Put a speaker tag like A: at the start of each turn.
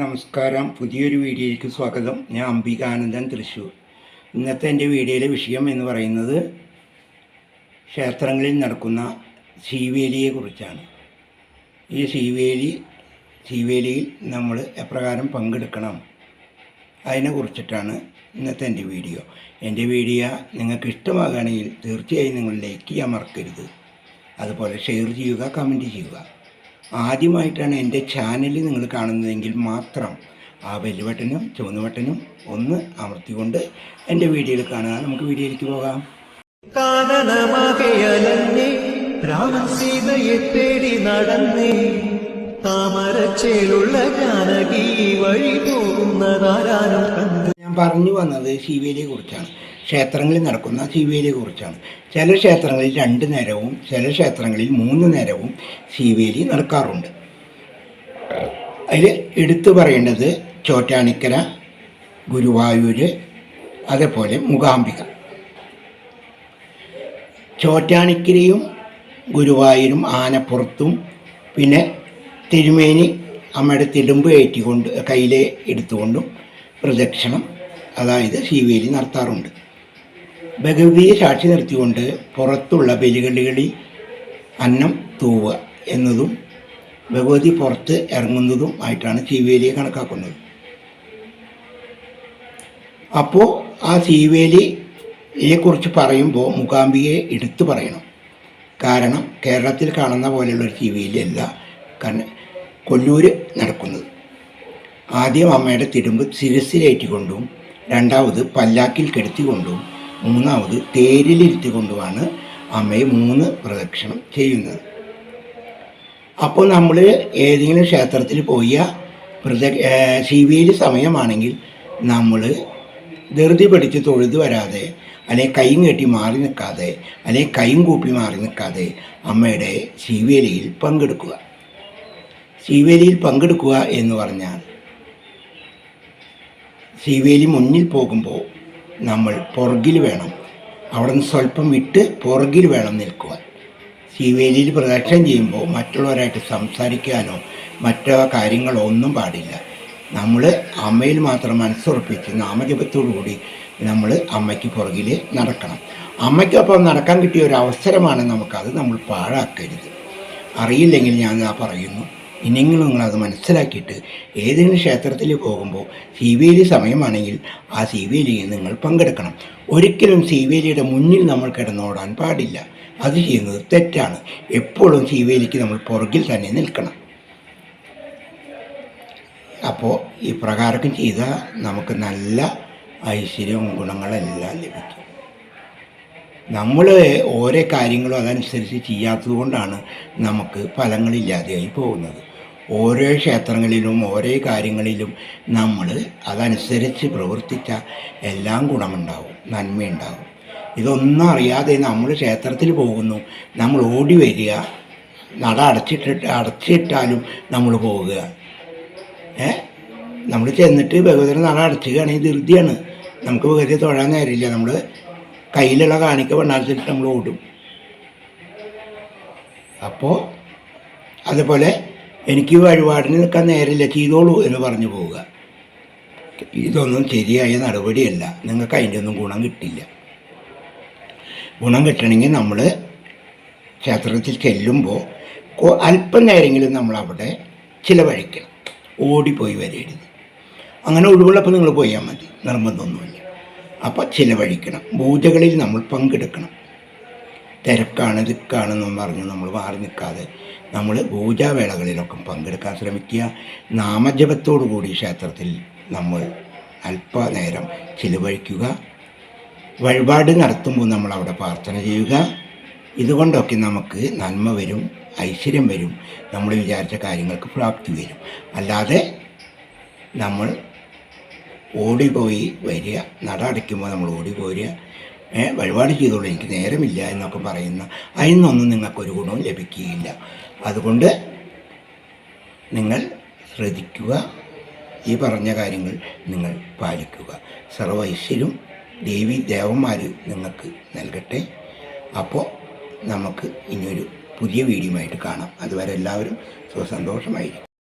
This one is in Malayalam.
A: നമസ്കാരം. പുതിയൊരു വീഡിയോയിലേക്ക് സ്വാഗതം. ഞാൻ അംബികാനന്ദൻ തൃശ്ശൂർ. ഇന്നത്തെ എന്റെ വീഡിയോയിലെ വിഷയം എന്ന് പറയുന്നത് ക്ഷേത്രങ്ങളിൽ നടക്കുന്ന ശീവേലിയെക്കുറിച്ചാണ് ഈ ശീവേലി ശീവേലിയിൽ നമ്മൾ എപ്രകാരം പങ്കെടുക്കണം അതിനെക്കുറിച്ചിട്ടാണ് ഇന്നത്തെ എന്റെ വീഡിയോ. എന്റെ വീഡിയോ നിങ്ങൾക്ക് ഇഷ്ടമാകുകയാണെങ്കിൽ തീർച്ചയായും നിങ്ങൾ ലൈക്ക് ചെയ്യാൻ മറക്കരുത്. അതുപോലെ ഷെയർ ചെയ്യുക കമന്റ് ചെയ്യുക. ആദ്യമായിട്ടാണ് എന്റെ ചാനൽ നിങ്ങൾ കാണുന്നതെങ്കിൽ മാത്രം ആ വെല്ലുവട്ടനും ബട്ടനും ചുവന്ന ബട്ടനും ഒന്ന് അമർത്തിക്കൊണ്ട് എന്റെ വീഡിയോയിൽ കാണുക. നമുക്ക് വീഡിയോയിലേക്ക് പോകാം.
B: രാമൻ സീതയെ തേടി നടന്നേ. താമരച്ചേലുള്ള ജാനകി വഴി പോകുന്നതാരാനും കണ്ടു
A: ഞാൻ പറഞ്ഞു വന്നത് ശിവേലിയെ കുറിച്ചാണ് ക്ഷേത്രങ്ങളിൽ നടക്കുന്ന ശിവേലിയെ കുറിച്ചാണ്. ചില ക്ഷേത്രങ്ങളിൽ രണ്ട് നേരവും ചില ക്ഷേത്രങ്ങളിൽ മൂന്ന് നേരവും ശിവേലി നടക്കാറുണ്ട്. അതിൽ എടുത്തു പറയേണ്ടത് ചോറ്റാനിക്കര ഗുരുവായൂർ അതേപോലെ മുഖാംബിക ചോറ്റാനിക്കരയും ഗുരുവായൂരും ആനപ്പുറത്തും പിന്നെ തിരുമേനി അമ്മയുടെ തിടുമ്പ് കയറ്റിക്കൊണ്ട് കയ്യിലെ എടുത്തുകൊണ്ടും പ്രദക്ഷിണം അതായത് ശിവേലി നടത്താറുണ്ട്. ഭഗവതിയെ സാക്ഷി നിർത്തിക്കൊണ്ട് പുറത്തുള്ള ബലികളികളിൽ അന്നം തൂവുക എന്നതും ഭഗവതി പുറത്ത് ഇറങ്ങുന്നതും ആയിട്ടാണ് ശിവേലിയെ കണക്കാക്കുന്നത്. അപ്പോൾ ആ ശിവേലിയെക്കുറിച്ച് പറയുമ്പോൾ മൂകാംബികയെ എടുത്തു പറയണം. കാരണം കേരളത്തിൽ കാണുന്ന പോലെയുള്ള ഒരു ശിവേലി അല്ല കണ്ണ കൊല്ലൂർ നടക്കുന്നത്. ആദ്യം അമ്മയുടെ തിടുമ്പ് ശിരസിലേറ്റിക്കൊണ്ടും രണ്ടാമത് പല്ലാക്കിൽ കെടുത്തിക്കൊണ്ടും മൂന്നാമത് തേരിലിരുത്തി കൊണ്ടുമാണ് അമ്മയെ മൂന്ന് പ്രദക്ഷിണം ചെയ്യുന്നത്. അപ്പോൾ നമ്മൾ ഏതെങ്കിലും ക്ഷേത്രത്തിൽ പോയ പ്രദ ശിവേലി സമയമാണെങ്കിൽ നമ്മൾ ധൃതി പിടിച്ച് തൊഴുതു വരാതെ അല്ലെങ്കിൽ കൈയും കെട്ടി മാറി നിൽക്കാതെ അല്ലെങ്കിൽ കൈയും കൂപ്പി മാറി നിൽക്കാതെ അമ്മയുടെ ശിവേലിയിൽ പങ്കെടുക്കുക. ശിവേലിയിൽ പങ്കെടുക്കുക എന്ന് പറഞ്ഞാൽ ശിവേലി മുന്നിൽ പോകുമ്പോൾ നമ്മൾ പുറകിൽ വേണം. അവിടെ നിന്ന് സ്വല്പം വിട്ട് പുറകിൽ വേണം നിൽക്കുവാൻ. സീവേലിയിൽ പ്രദക്ഷിണം ചെയ്യുമ്പോൾ മറ്റുള്ളവരായിട്ട് സംസാരിക്കാനോ മറ്റോ കാര്യങ്ങളോ ഒന്നും പാടില്ല. നമ്മൾ അമ്മയിൽ മാത്രം മനസ്സുറപ്പിച്ച് നാമജപത്തോടുകൂടി നമ്മൾ അമ്മയ്ക്ക് പുറകിൽ നടക്കണം. അമ്മയ്ക്കൊപ്പം നടക്കാൻ കിട്ടിയ ഒരു അവസരമാണ് നമുക്കത് നമ്മൾ പാഴാക്കരുത്. അറിയില്ലെങ്കിൽ ഞാൻ ആ പറയുന്നു. ഇനിയെങ്കിലും നിങ്ങളത് മനസ്സിലാക്കിയിട്ട് ഏതെങ്കിലും ക്ഷേത്രത്തിൽ പോകുമ്പോൾ സി വി സീവേലി സമയമാണെങ്കിൽ ആ സി വി സീവേലിയിൽ നിങ്ങൾ പങ്കെടുക്കണം. ഒരിക്കലും സി വി സീവേലിയുടെ മുന്നിൽ നമ്മൾ കിടന്നോടാൻ പാടില്ല. അത് ചെയ്യുന്നത് തെറ്റാണ്. എപ്പോഴും സി വി സീവേലിക്ക് നമ്മൾ പുറകിൽ തന്നെ നിൽക്കണം. അപ്പോൾ ഈ പ്രകാരം ചെയ്താൽ നമുക്ക് നല്ല ഐശ്വര്യവും ഗുണങ്ങളെല്ലാം ലഭിക്കും. നമ്മൾ ഓരോ കാര്യങ്ങളും അതനുസരിച്ച് ചെയ്യാത്തത് കൊണ്ടാണ് നമുക്ക് ഫലങ്ങളില്ലാതെയായി പോകുന്നത്. ഓരോ ക്ഷേത്രങ്ങളിലും ഓരോ കാര്യങ്ങളിലും നമ്മൾ അതനുസരിച്ച് പ്രവർത്തിച്ച എല്ലാം ഗുണമുണ്ടാവും നന്മയുണ്ടാവും. ഇതൊന്നും അറിയാതെ നമ്മൾ ക്ഷേത്രത്തിൽ പോകുന്നു നമ്മൾ ഓടി വരിക നട അടച്ചിട്ടിട്ട് അടച്ചിട്ടാലും നമ്മൾ പോവുക. ഏ? നമ്മൾ ചെന്നിട്ട് ഭഗവതി നട അടച്ചുകയാണെങ്കിൽ ധൃതിയാണ്. നമുക്ക് ഭഗവതിയെ തൊഴാൻ നേരമില്ല. നമ്മൾ കയ്യിലുള്ള കാണിക്ക പെണ്ണാഴ്ചിട്ട് നമ്മൾ ഓടും. അപ്പോൾ അതുപോലെ എനിക്ക് വഴിപാടിന് നിൽക്കാൻ നേരില്ല ചെയ്തോളൂ എന്ന് പറഞ്ഞു പോവുക. ഇതൊന്നും ശരിയായ നടപടിയല്ല. നിങ്ങൾക്ക് അതിന്റെ ഒന്നും ഗുണം കിട്ടില്ല. ഗുണം കിട്ടണമെങ്കിൽ നമ്മൾ ക്ഷേത്രത്തിൽ ചെല്ലുമ്പോൾ അല്പം നേരെങ്കിലും നമ്മൾ അവിടെ ചിലവഴിക്കണം. ഓടിപ്പോയി വരരുത്. അങ്ങനെ ഒഴിവുള്ളപ്പോൾ നിങ്ങൾ പോയാൽ മതി. നിർബന്ധമൊന്നുമില്ല. അപ്പോൾ ചിലവഴിക്കണം. പൂജകളിൽ നമ്മൾ പങ്കെടുക്കണം. തിരക്കാണ് ദിക്കാണെന്നും പറഞ്ഞ് നമ്മൾ മാറി നിൽക്കാതെ. നമ്മൾ പൂജാവേളകളിലൊക്കെ പങ്കെടുക്കാൻ ശ്രമിക്കുക. നാമജപത്തോടു കൂടി ക്ഷേത്രത്തിൽ നമ്മൾ അല്പനേരം ചിലവഴിക്കുക. വഴിപാട് നടത്തുമ്പോൾ നമ്മൾ അവിടെ പ്രാർത്ഥന ചെയ്യുക. ഇതുകൊണ്ടൊക്കെ നമുക്ക് നന്മ വരും ഐശ്വര്യം വരും. നമ്മൾ വിചാരിച്ച കാര്യങ്ങൾക്ക് പ്രാപ്തി വരും. അല്ലാതെ നമ്മൾ ഓടിപ്പോയി വരിക നട അടയ്ക്കുമ്പോൾ നമ്മൾ ഓടിപ്പോരുക. വഴിപാട് ചെയ്തോളൂ. എനിക്ക് നേരമില്ല എന്നൊക്കെ പറയുന്ന അതിൽ നിന്നൊന്നും നിങ്ങൾക്കൊരു ഗുണവും ലഭിക്കുകയില്ല. അതുകൊണ്ട് നിങ്ങൾ ശ്രദ്ധിക്കുക. ഈ പറഞ്ഞ കാര്യങ്ങൾ നിങ്ങൾ പാലിക്കുക. സർവൈശ്വര്യം ദേവി ദേവന്മാർ നിങ്ങൾക്ക് നൽകട്ടെ. അപ്പോൾ നമുക്ക് ഇനിയൊരു പുതിയ വീഡിയോ ആയിട്ട് കാണാം. അതുവരെ എല്ലാവരും സുഖസന്തോഷമായിരിക്കും